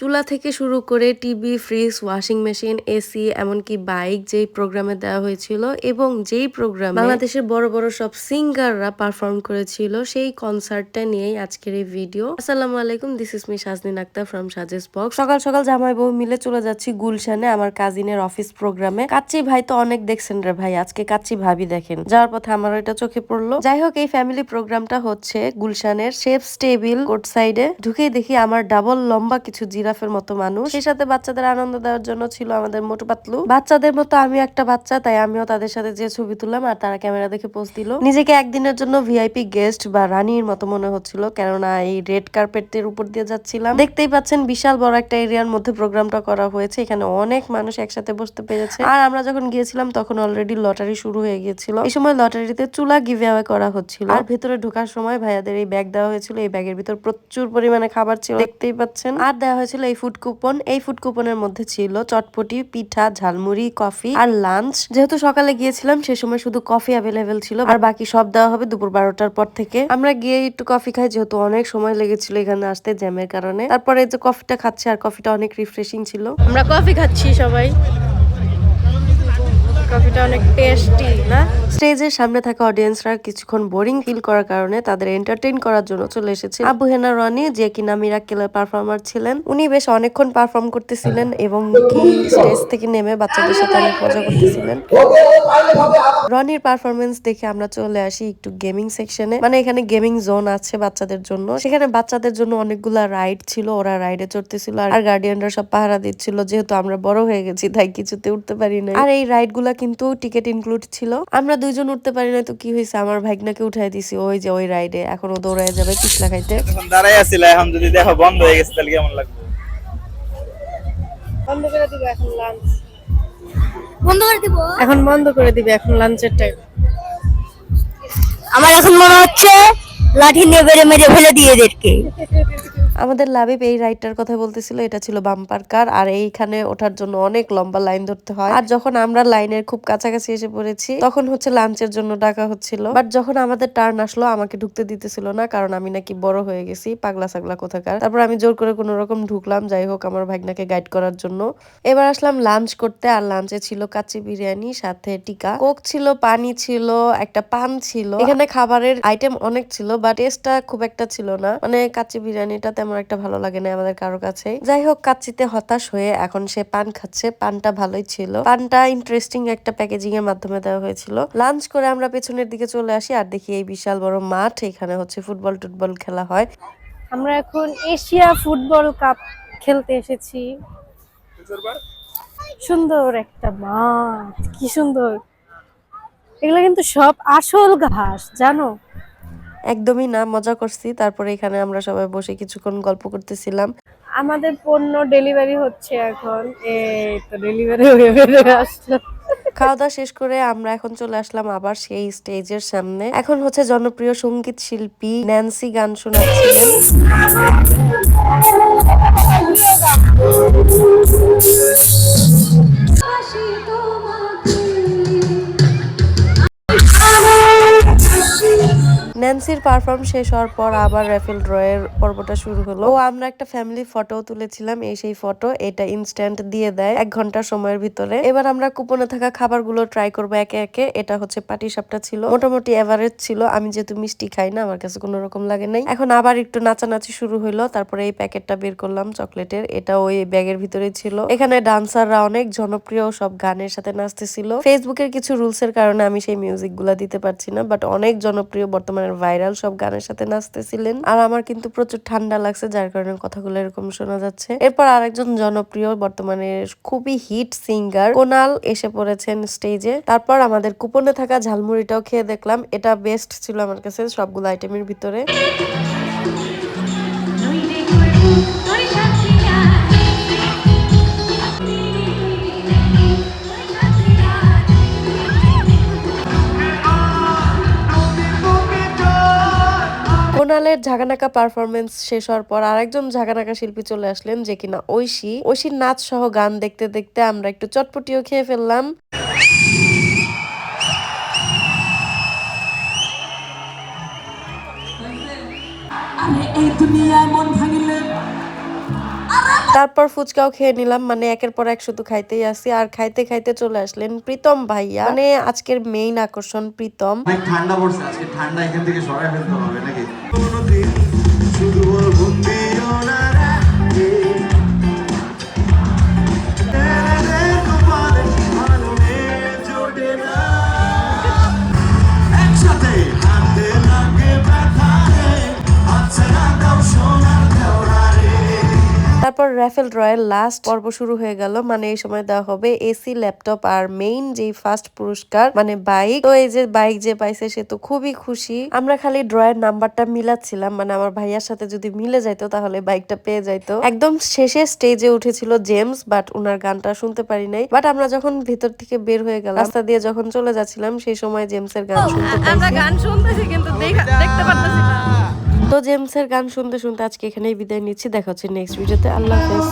চুলা থেকে শুরু করে TV, fridge, washing machine, AC, এমনকি বাইক যেই প্রোগ্রামে দেওয়া হয়েছিল এবং যেই প্রোগ্রাম বাংলাদেশের বড় বড় সব সিঙ্গাররা পারফর্ম করেছিল, সেই কনসার্টটা নিয়েই আজকের এই ভিডিও। আসসালামু আলাইকুম this is me Sajnin Akhtar from such as box সকাল সকাল জামাই বউ মিলে চলে যাচ্ছি গুলশানে, আমার কাজিনের অফিস প্রোগ্রামে কাচ্চি ভাই তো অনেক দেখছেন রে ভাই, আজকে কাচ্চি ভাবি দেখেন। যাওয়ার পথে আমার এটা চোখে পড়ল। যাই হোক, এই ফ্যামিলি প্রোগ্রামটা হচ্ছে গুলশানের শেফস টেবিল কোর্ট সাইডে ঢুকেই দেখি আমার ডাবল লম্বা কিছু জিরাফের মতো মানুষ। সেই সাথে বাচ্চাদের আনন্দ দেওয়ার জন্য ছিল আমাদের মোটু পাতলু। বাচ্চাদের মতো আমি একটা বাচ্চা, তাই আমিও তাদের সাথে যে ছবি তুললাম আর তারা ক্যামেরা দেখে পোস্ট দিল। নিজেকে একদিনের জন্য ভিআইপি গেস্ট বা রানীর মতো মনে হচ্ছিল, কেননা এই রেড কার্পেটের উপর দিয়ে যাচ্ছিলাম। দেখতেই পাচ্ছেন বিশাল বড় একটা এরিয়ার মধ্যে প্রোগ্রামটা করা হয়েছে, এখানে অনেক মানুষ একসাথে বসতে পেরেছে। আর আমরা যখন গিয়েছিলাম, তখন অলরেডি লটারি শুরু হয়ে গিয়েছিল। এই সময় লটারিতে চুলা গিভে করা হচ্ছিল। আর ভেতরে ঢোকার সময় ভাইয়াদের এই ব্যাগ দেওয়া হয়েছিল। এই ব্যাগের ভিতর প্রচুর পরিমাণে খাবার ছিল। দেখতেই পাচ্ছেন। আর দেওয়া হয়েছিল এই ফুড কুপন এই ফুড কুপনের মধ্যে ছিল চটপটি, পিঠা, ঝালমুড়ি, কফি আর লাঞ্চ যেহেতু সকালে গিয়েছিলাম, সে সময় শুধু কফি অ্যাভেলেবেল ছিল। আর বাকি সব দেওয়া হবে দুপুর বারোটার পর থেকে। আমরা গিয়ে একটু কফি খাই, যেহেতু অনেক সময় লেগেছিল এখানে আসতে জ্যামের কারণে। তারপরে যে কফিটা খাচ্ছে, আর কফিটা অনেক রিফ্রেশিং ছিল। আমরা কফি খাচ্ছি সবাই। অনেক টেস্টি না? স্টেজের সামনে থাকা অডিয়েন্সরা কিছুক্ষণ বোরিং ফিল করার কারণে তাদের এন্টারটেইন করার জন্য চলে এসেছে। আবু হেনা রনি যে কিনা মিরাক্কেলের পারফর্মার ছিলেন। উনি বেশ অনেকক্ষণ পারফর্ম করতেছিলেন এবং কি স্টেজ থেকে নেমে বাচ্চাদের সাথে অনেক মজা করতেছিলেন। রনির পারফরমেন্স দেখে আমরা চলে আসি একটু গেমিং সেকশনে মানে এখানে গেমিং জোন আছে বাচ্চাদের জন্য। সেখানে বাচ্চাদের জন্য অনেকগুলা রাইড ছিল, ওরা রাইডে চড়তেছিল আর গার্ডিয়ানরা সব পাহারা দিচ্ছিল, যেহেতু আমরা বড় হয়ে গেছি, তাই কিছুতে উঠতে পারি না আর এই রাইডগুলা কিন্তু টিকিট ইনক্লুড ছিল। আমরা দুইজন উঠতে পারি না তো কি হয়েছে আমার ভাইগনাকে উঠাই দিছি ওই যে ওই রাইডে এখন ও দৌড়ায় যাবে পিছলা খাইতে। এখন দাঁড়াই আছিল এখন যদি দেখো বন্ধ হয়ে গেছে তাহলে কেমন লাগবে? বন্ধ করে দিবে এখন লাঞ্চ বন্ধ করে দিব? এখন বন্ধ করে দিবে এখন লাঞ্চের টাইম আমার এখন মনে হচ্ছে লাঠি নিয়ে বেড়ে মেরে ফেলে দিয়ে এদেরকে। আমাদের লাবিব এই রাইডটার কথা বলতেছিল, এটা ছিল বাম্পার কার, আর এইখানে ওঠার জন্য অনেক লম্বা লাইন ধরতে হয়। আর যখন আমরা লাইনের খুব কাছাকাছি এসে পড়েছি, তখন হচ্ছে লাঞ্চের জন্য ডাকা হচ্ছিল। বাট যখন আমাদের টার্ন আসলো, আমাকে ঢুকতে দিতেছিল না, কারণ আমি নাকি বড় হয়ে গেছি, পাগলা সাগলা কোথাকার। তারপর আমি জোর করে কোনো রকম ঢুকলাম, যাই হোক, আমার ভাগনাকে গাইড করার জন্য। এবার আসলাম লাঞ্চ করতে, আর লাঞ্চে ছিল কাচ্চি বিরিয়ানি, সাথে টিকা। কোক ছিল, পানি ছিল, একটা পান ছিল। এখানে খাবারের আইটেম অনেক ছিল বাট টেস্টটা খুব একটা ছিল না। মানে কাচ্চি বিরিয়ানিটা তেমন একটা ভালো লাগে না আমাদের কারও কাছে যাই হোক, কাচ্চিতে হতাশ হয়ে এখন সে পান খাচ্ছে। পানটা ভালোই ছিল। পানটা ইন্টারেস্টিং একটা প্যাকেজিং এর মাধ্যমে দেওয়া হয়েছিল। লাঞ্চ করে আমরা পেছনের দিকে চলে আসি আর দেখি এই বিশাল বড় মাঠ এখানে হচ্ছে ফুটবল টুটবল খেলা হয়। আমরা এখন এশিয়া ফুটবল কাপ খেলতে এসেছি। সুন্দর একটা মাঠ, কি সুন্দর। এগুলো কিন্তু সব আসল ঘাস, জানো? একদমই না মজা করছি। তারপরে এখানে আমরা সবাই বসে কিছুক্ষণ গল্প করতেছিলাম। আমাদের পণ্য ডেলিভারি হচ্ছে এখন। এই তো ডেলিভারি হয়ে আসলো। খাওয়া দাওয়া শেষ করে আমরা এখন চলে আসলাম আবার সেই স্টেজের সামনে। এখন হচ্ছে জনপ্রিয় সংগীত শিল্পী ন্যান্সি গান শোনাচ্ছিলেন ন্যান্সির পারফর্ম শেষ হওয়ার পর আবার র্যাফেল ড্রয়ের পর্বটা শুরু হলো। ও, আমরা একটা ফ্যামিলি ফটো তুলেছিলাম। এই সেই ফটো এটা ইনস্ট্যান্ট দিয়ে দেয় এক ঘণ্টা সময়ের ভিতরে। এবার আমরা কুপনে থাকা খাবারগুলো ট্রাই করব একে একে। এটা হচ্ছে পাটি সাপটা ছিল। মোটামুটি এভারেজ ছিল। আমি যেহেতু মিষ্টি খাই না, আমার কাছে কোনো রকম লাগে নাই। এখন আবার একটু নাচানাচি শুরু হইল তারপরে এই প্যাকেটটা বের করলাম চকলেটের। এটা ওই ব্যাগের ভিতরে ছিল। এখানে ডান্সাররা অনেক জনপ্রিয়। সব গানের সাথে নাচতেছিল। ফেসবুকের কিছু রুলস এর কারণে আমি সেই মিউজিকগুলা দিতে পারছি না। বাট অনেক জনপ্রিয় বর্তমানে ভাইরাল সব গানের সাথে নাচতেছিলেন। আর আমার কিন্তু প্রচুর ঠান্ডা লাগছে, যার কারণে কথাগুলো এরকম শোনা যাচ্ছে। এরপর আরেকজন জনপ্রিয়, বর্তমানে খুবই হিট সিঙ্গার কোনাল এসে পড়েছেন স্টেজে তারপর আমাদের কুপনে থাকা ঝালমুড়িটাও খেয়ে দেখলাম। এটা বেস্ট ছিল আমার কাছে সবগুলো আইটেমের ভিতরে। কোনালের ঝাগানাকা পারফরমেন্স শেষ হওয়ার পর আরেকজন ঝাগানাকা শিল্পী চলে আসলেন, যে কিনা ঐশী। ঐশীর নাচ সহ গান দেখতে দেখতে আমরা একটু চটপটিও খেয়ে ফেললাম। এই দুনিয়ায় মন ভাঙিলে তারপর ফুচকাও খেয়ে নিলাম। মানে একের পর এক শুধু খাইতেই আসি। আর খাইতে খাইতে চলে আসলেন প্রীতম ভাইয়া। মানে আজকের মেইন আকর্ষণ প্রীতম। ঠান্ডা পড়ছে। আজকে ঠান্ডা এখান থেকে সরাই ফেলতে হবে নাকি? শুধু তারপর র্যাফেল ড্রয়ের লাস্ট পর্ব শুরু হয়ে গেল। মানে এই সময় দেওয়া হবে এসি ল্যাপটপ আর মেইন যেই ফার্স্ট পুরস্কার মানে বাইক তো এই যে বাইক যে পাইছে সে তো খুবই খুশি। আমরা খালি ড্রয়ের নাম্বারটা মিলাচ্ছিলাম মানে আমার ভাইয়ার সাথে যদি মিলে যাইতো তাহলে বাইকটা পেয়ে যাইতো। একদম শেষে স্টেজে উঠেছিল জেমস বাট উনার গানটা শুনতে পারি নাই। বাট আমরা যখন ভিতর থেকে বের হয়ে গেলাম রাস্তা দিয়ে যখন চলে যাচ্ছিলাম সেই সময় জেমসের গান শুনতে আমরা গান শুনতেছি কিন্তু তো জেমসের গান শুনতে শুনতে আজকে এখানেই বিদায় নিচ্ছি। দেখা হচ্ছে নেক্সট ভিডিওতে। আল্লাহ হাফেজ।